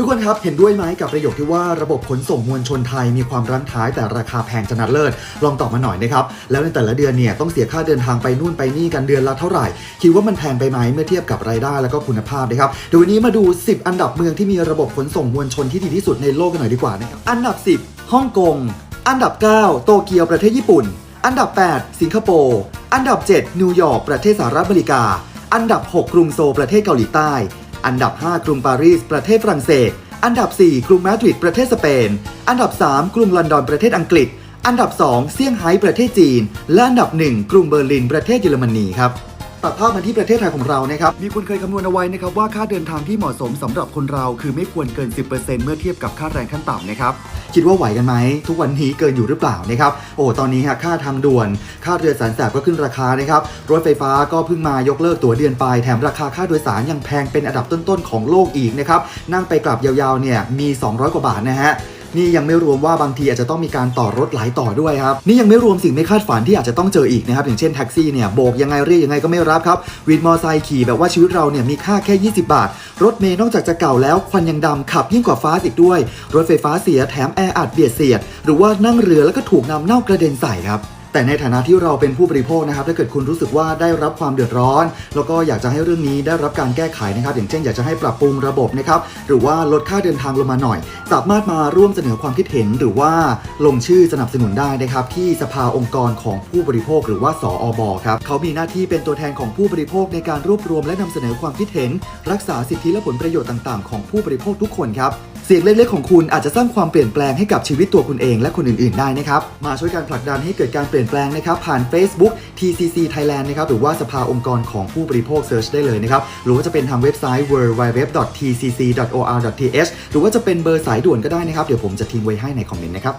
ทุกคนครับ เห็นด้วยไหมกับประโยคที่ว่าระบบขนส่งมวลชนไทยมีความรั้งท้ายแต่ราคาแพงชนะเลิศ ลองตอบมาหน่อยนะครับ แล้วในแต่ละเดือนเนี่ยต้องเสียค่าเดินทางไปนู่นไปนี่กันเดือนละเท่าไหร่ คิดว่ามันแพงไปไหมเมื่อเทียบกับรายได้แล้วก็คุณภาพนะครับเดี๋ยววันนี้มาดู 10 อันดับเมืองที่มีระบบขนส่งมวลชนที่ดีที่สุดในโลกกันหน่อยดีกว่านะครับอันดับ 10ฮ่องกงอันดับ 9 โตเกียวประเทศญี่ปุ่น อันดับ 8 สิงคโปร์อันดับ 7 นิวยอร์กประเทศสหรัฐอเมริกา อันดับ 6 กรุงโซลประเทศเกาหลีใต้ อันดับ 5 กรุงปารีส ประเทศฝรั่งเศส อันดับ 4 กรุงมาดริด ประเทศสเปน อันดับ 3 กรุงลอนดอน ประเทศอังกฤษ อันดับ 2 เซี่ยงไฮ้ ประเทศจีน และอันดับ 1 กรุงเบอร์ลิน ประเทศเยอรมนีครับ ตัดภาพมาที่ประเทศไทยของเรานะครับ มีคนเคยคำนวณเอาไว้นะครับว่าค่าเดินทางที่เหมาะสมสำหรับคนเราคือไม่ควรเกิน 10%เมื่อเทียบกับค่าแรงขั้นต่ำนะครับ คิดว่าไหวกันไหม ทุกวันนี้เกินอยู่หรือเปล่านะครับ โอ้ ตอนนี้ฮะค่าทางด่วน ค่าเรือสารแสบก็ขึ้นราคานะครับ รถไฟฟ้าก็เพิ่งมายกเลิกตั๋วเดือนไป แถมราคาค่าโดยสารยังแพงเป็นอันดับต้นๆของโลกอีกนะครับ นั่งไปกลับยาวๆเนี่ยมี 200 กว่าบาทนะฮะ นี่ยังไม่รวมว่าบางทีอาจจะต้องมีการต่อรถหลายต่อด้วยครับนี่ยังไม่รวมสิ่งไม่คาดฝันที่อาจจะต้องเจออีกนะครับอย่างเช่นแท็กซี่เนี่ยโบกยังไงเรียกยังไงก็ไม่รับครับวินมอไซค์ขี่แบบว่าชีวิตเราเนี่ยมีค่าแค่ 20 บาท รถเมย์นอกจากจะเก่าแล้วควันยังดำขับยิ่งกว่าฟ้าอีกด้วย รถไฟฟ้าเสียแถมแออัดเบียดเสียด หรือว่านั่งเรือแล้วก็ถูกนำเน่ากระเด็นใส่ครับ แต่ในฐานะที่เราเป็นผู้บริโภคนะครับ ถ้าเกิดคุณรู้สึกว่าได้รับความเดือดร้อน แล้วก็อยากจะให้เรื่องนี้ได้รับการแก้ไขนะครับ อย่างเช่นอยากจะให้ปรับปรุงระบบนะครับ หรือว่าลดค่าเดินทางลงมาหน่อย สามารถมาร่วมเสนอความคิดเห็นหรือว่าลงชื่อสนับสนุนได้นะครับ ที่สภาองค์กรของผู้บริโภค หรือว่าสออบอครับเขามีหน้าที่เป็นตัวแทนของผู้บริโภคในการรวบรวมและนำเสนอความคิดเห็น รักษาสิทธิและผลประโยชน์ต่าง ๆ ของผู้บริโภคทุกคนครับ เสียงเล็กๆของคุณอาจจะสร้างความเปลี่ยนแปลงให้กับชีวิตตัวคุณเองและคนอื่นๆได้นะครับ มาช่วยกันผลักดันให้เกิดการเปลี่ยนแปลงนะครับ ผ่าน Facebook TCC Thailand นะครับ หรือว่าสภาองค์กรของผู้บริโภคเซิร์ชได้เลยนะครับ หรือว่าจะเป็นทางเว็บไซต์ www.tcc.or.th หรือว่าจะเป็นเบอร์สายด่วนก็ได้นะครับ เดี๋ยวผมจะทิ้งไว้ให้ในคอมเมนต์นะครับ